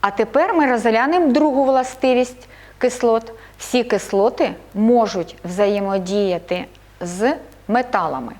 А тепер ми розглянемо другу властивість кислот. Всі кислоти можуть взаємодіяти з металами.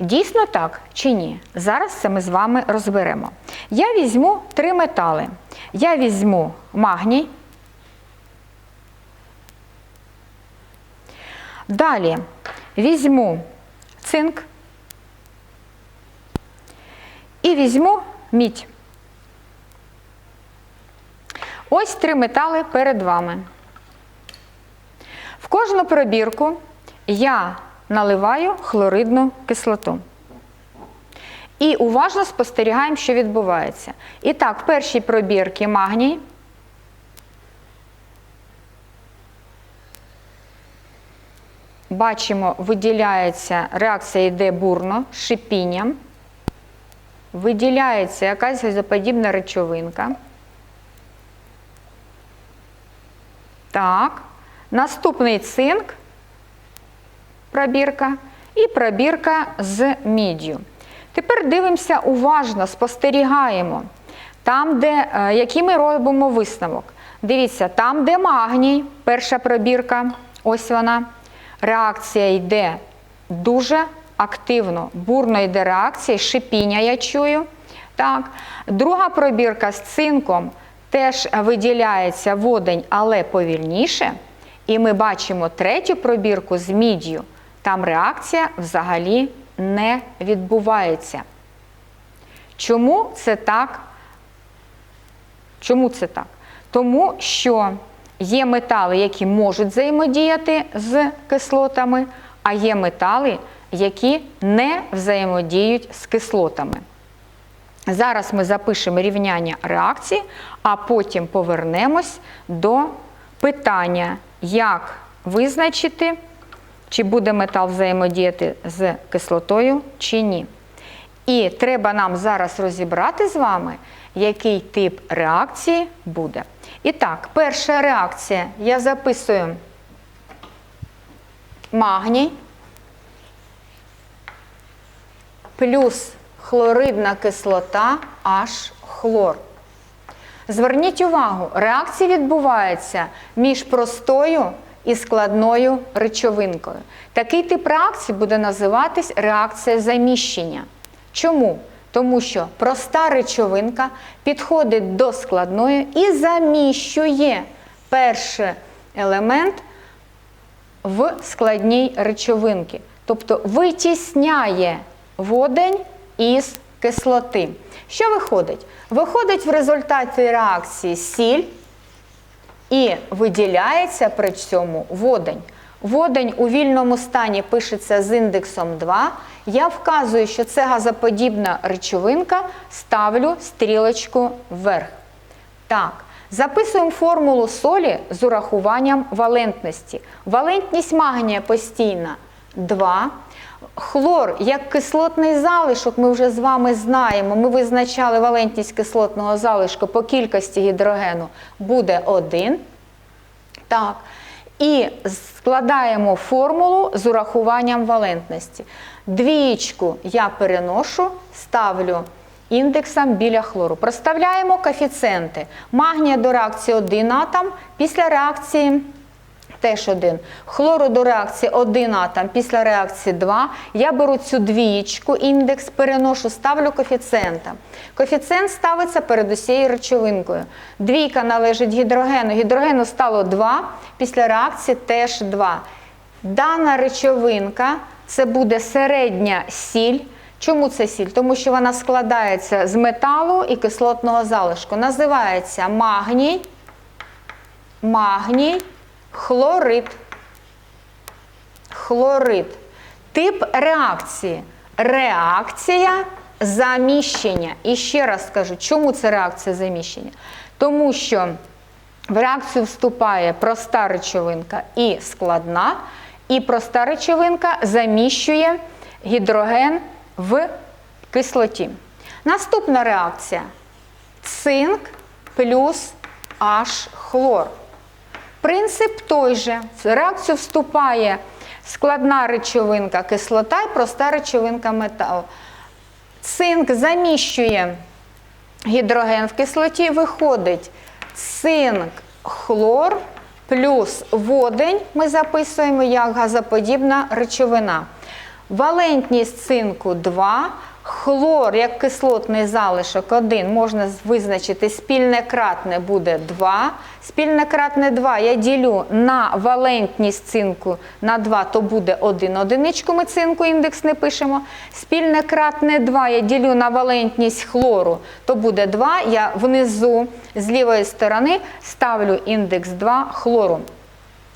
Дійсно так чи ні? Зараз це ми з вами розберемо. Я візьму три метали. Я візьму магній. Далі візьму цинк і візьму мідь. Ось три метали перед вами. В кожну пробірку я наливаю хлоридну кислоту. І уважно спостерігаємо, що відбувається. І так, в першій пробірці магній. Бачимо, виділяється, реакція йде бурно, шипінням. Виділяється якась газоподібна речовинка. Так. Наступний цинк, пробірка, і пробірка з міддю. Тепер дивимося уважно, спостерігаємо. Там, де, е, який ми робимо висновок. Дивіться, там, де магній, перша пробірка, ось вона. Реакція йде дуже активно, бурно йде реакція, шипіння я чую. Так. Друга пробірка з цинком теж виділяється водень, але повільніше. І ми бачимо третю пробірку з міддю. Там реакція взагалі не відбувається. Чому це так? Чому це так? Тому що є метали, які можуть взаємодіяти з кислотами, а є метали, які не взаємодіють з кислотами. Зараз ми запишемо рівняння реакції, а потім повернемось до питання, як визначити, чи буде метал взаємодіяти з кислотою, чи ні. І треба нам зараз розібрати з вами, який тип реакції буде. І так, перша реакція я записую магній плюс хлоридна кислота H хлор. Зверніть увагу, реакція відбувається між простою і складною речовинкою. Такий тип реакції буде називатись реакція заміщення. Чому? Тому що проста речовинка підходить до складної і заміщує перший елемент в складній речовинці. Тобто витісняє водень із кислоти. Що виходить? Виходить в результаті реакції сіль і виділяється при цьому водень. Водень у вільному стані пишеться з індексом 2. Я вказую, що це газоподібна речовинка, ставлю стрілочку вверх. Так, записуємо формулу солі з урахуванням валентності. Валентність магнія постійна 2. Хлор як кислотний залишок, ми вже з вами знаємо. Ми визначали валентність кислотного залишку по кількості гідрогену буде 1. Так. І складаємо формулу з урахуванням валентності. Двієчку я переношу, ставлю індексом біля хлору. Проставляємо коефіцієнти. Магнія до реакції 1 атом, після реакції теж 1. Хлору до реакції 1 атом, після реакції 2. Я беру цю двієчку, індекс, переношу, ставлю коефіцієнтом. Коефіцієнт ставиться перед усією речовинкою. Двійка належить гідрогену. Гідрогену стало 2, після реакції теж 2. Дана речовинка це буде середня сіль. Чому це сіль? Тому що вона складається з металу і кислотного залишку. Називається магній, магній, хлорид. Хлорид. Тип реакції. Реакція заміщення. І ще раз скажу, чому це реакція заміщення? Тому що в реакцію вступає проста речовинка і складна, і проста речовинка заміщує гідроген в кислоті. Наступна реакція цинк плюс H хлор. Принцип той же. В реакцію вступає складна речовинка кислота і проста речовинка метал. Цинк заміщує гідроген в кислоті, виходить цинк, хлор плюс водень ми записуємо як газоподібна речовина. Валентність цинку 2, хлор як кислотний залишок 1 можна визначити спільне кратне буде 2. Спільне кратне 2 я ділю на валентність цинку на 2, то буде 1 одиничку, ми цинку індекс не пишемо. Спільне кратне 2 я ділю на валентність хлору, то буде 2. Я внизу з лівої сторони ставлю індекс 2 хлору.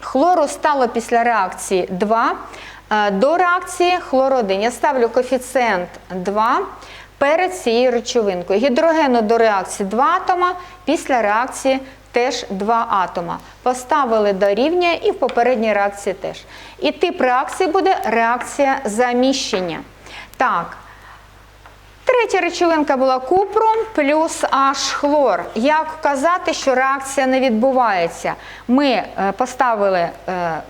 Хлору стало після реакції 2. Е, До реакції хлородин Я ставлю коефіцієнт 2 перед цією речовинкою. Гідрогену до реакції 2 атома, після реакції теж 2 атома. Поставили до рівня і в попередній реакції теж. І тип реакції буде реакція заміщення. Так, Третя речовинка була купрум плюс H хлор. Як вказати, що реакція не відбувається? Ми е, поставили е,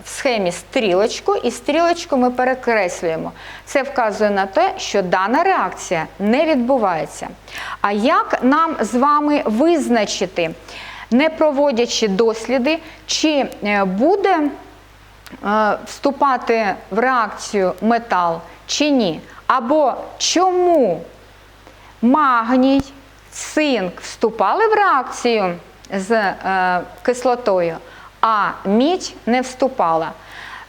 в схемі стрілочку, і стрілочку ми перекреслюємо. Це вказує на те, що дана реакція не відбувається. А як нам з вами визначити, не проводячи досліди, чи е, буде вступати в реакцію метал чи ні? Або чому магній, цинк вступали в реакцію з е, кислотою, а мідь не вступала.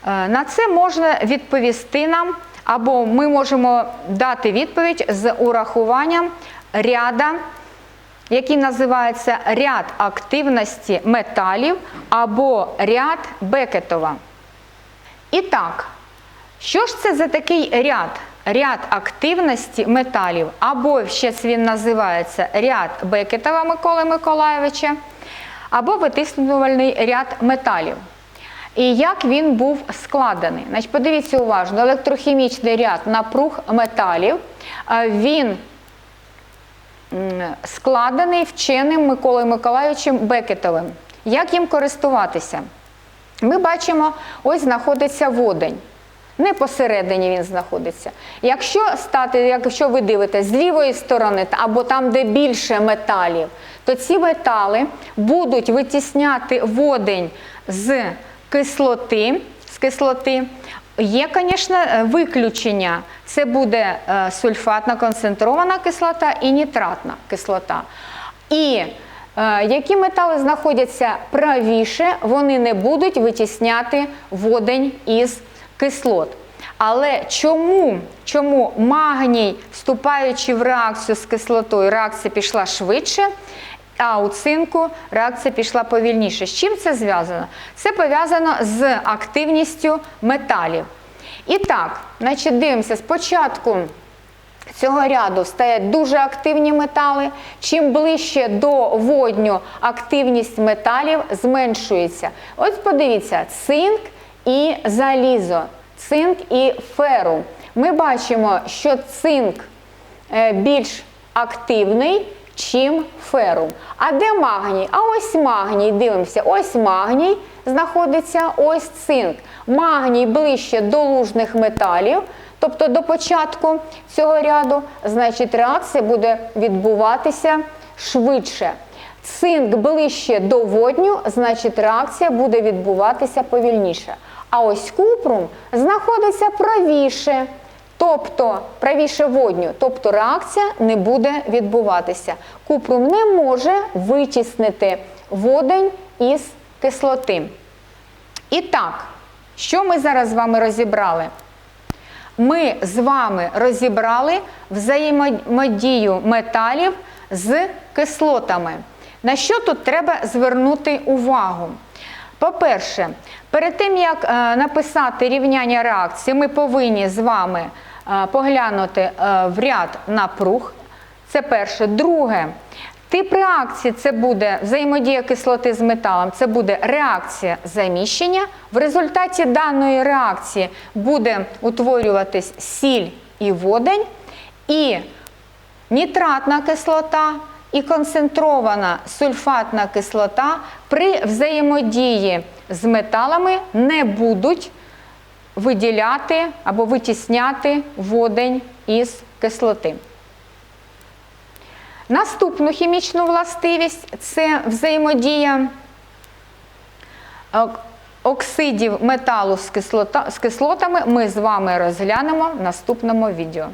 Е, на це можна відповісти нам, або ми можемо дати відповідь з урахуванням ряда, який називається ряд активності металів або ряд Бекетова. І так, що ж це за такий ряд? Ряд активності металів, або ще він називається ряд Бекетова Миколи Миколаєвича, або витиснувальний ряд металів. І як він був складений? Значить, Подивіться уважно, електрохімічний ряд напруг металів, він складений вченим Миколою Миколаївичем Бекетовим. Як їм користуватися? Ми бачимо, ось знаходиться водень. Не посередині він знаходиться. Якщо стати, якщо ви дивитесь з лівої сторони або там, де більше металів, то ці метали будуть витісняти водень з кислоти. З кислоти. Є, звісно, виключення. Це буде е, сульфатна концентрована кислота і нітратна кислота. І е, які метали знаходяться правіше, вони не будуть витісняти водень із кислот. Але чому чому магній, вступаючи в реакцію з кислотою, реакція пішла швидше, а у цинку реакція пішла повільніше? З чим це зв'язано? Це пов'язано з активністю металів. І так, значить, дивимося, спочатку цього ряду стоять дуже активні метали. Чим ближче до водню активність металів зменшується. Ось подивіться, цинк і залізо, цинк і ферум. Ми бачимо, що цинк е, більш активний, чим ферум. А де магній? А ось магній, дивимося, ось магній знаходиться, ось цинк. Магній ближче до лужних металів, тобто до початку цього ряду, значить реакція буде відбуватися швидше. Цинк ближче до водню, значить реакція буде відбуватися повільніше. А ось купрум знаходиться правіше, тобто правіше водню, тобто реакція не буде відбуватися. Купрум не може витіснити водень із кислоти. І так, що ми зараз з вами розібрали? Ми з вами розібрали взаємодію металів з кислотами. На що тут треба звернути увагу? По-перше, перед тим як е, написати рівняння реакції, ми повинні з вами е, поглянути е, в ряд напруг. Це перше. Друге, тип реакції це буде взаємодія кислоти з металом, це буде реакція заміщення. В результаті даної реакції буде утворюватись сіль і водень. І нітратна кислота і концентрована сульфатна кислота при взаємодії з металами не будуть виділяти або витісняти водень із кислоти. Наступну хімічну властивість це взаємодія оксидів металу з кислотами. Ми з вами розглянемо в наступному відео.